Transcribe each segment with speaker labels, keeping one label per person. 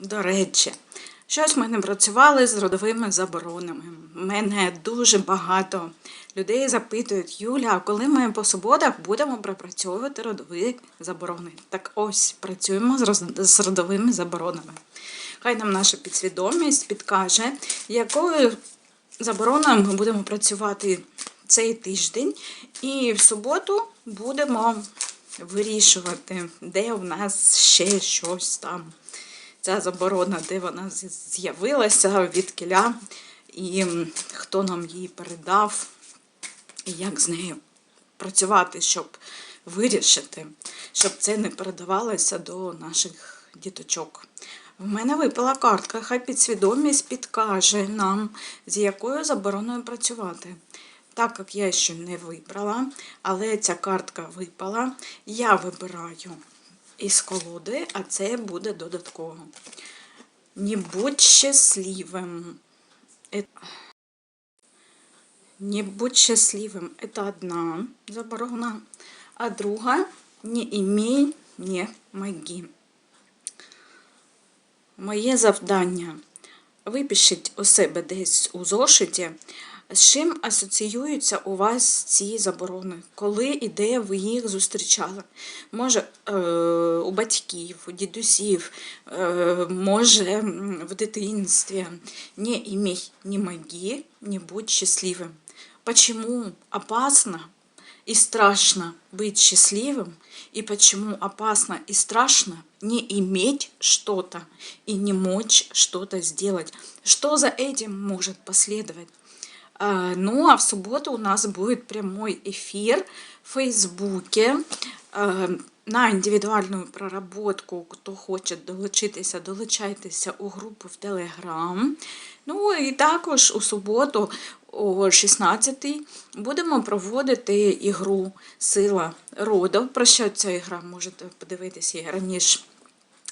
Speaker 1: До речі, щось ми не працювали з родовими заборонами. Мене дуже багато людей запитують, Юля, а коли ми по суботах будемо пропрацьовувати родові заборони? Так ось працюємо з родовими заборонами. Хай нам наша підсвідомість підкаже, якою забороною ми будемо працювати цей тиждень, і в суботу будемо вирішувати, де у нас ще щось там. Ця заборона, де вона з'явилася, від кіля, і хто нам її передав, і як з нею працювати, щоб вирішити, щоб це не передавалося до наших діточок. В мене випала картка, хай підсвідомість підкаже нам, з якою забороною працювати. Так як я ще не вибрала, але ця картка випала, я вибираю із колоди, а це буде додатково. Не будь щасливим. Е- Не будь счастливым. Это одна заборона. А друга не имей, не моги. Моє завдання. Випишіть у себе десь у зошиті, з чим асоціюються у вас ці заборони, коли і де ви їх зустрічали. Може, е, у батьків, у дідусів, е, може м, в дитинстві. Не імей, не моги, не будь щасливим. Почему опасно и страшно быть счастливым, и почему опасно и страшно не иметь что-то и не мочь что-то сделать. Что за этим может последовать? А, Ну, а в субботу у нас будет прямой эфир в Фейсбуке на індивідуальну проработку. Хто хоче долучитися, долучайтеся у групу в Телеграм. Ну і також у суботу о 16-й будемо проводити ігру Сила роду. Про що ця ігра можете подивитися раніше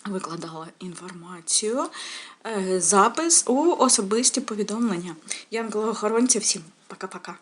Speaker 1: викладала інформацію. Е, Запис у особисті повідомлення. Янголи-охоронці, всім пока-пока.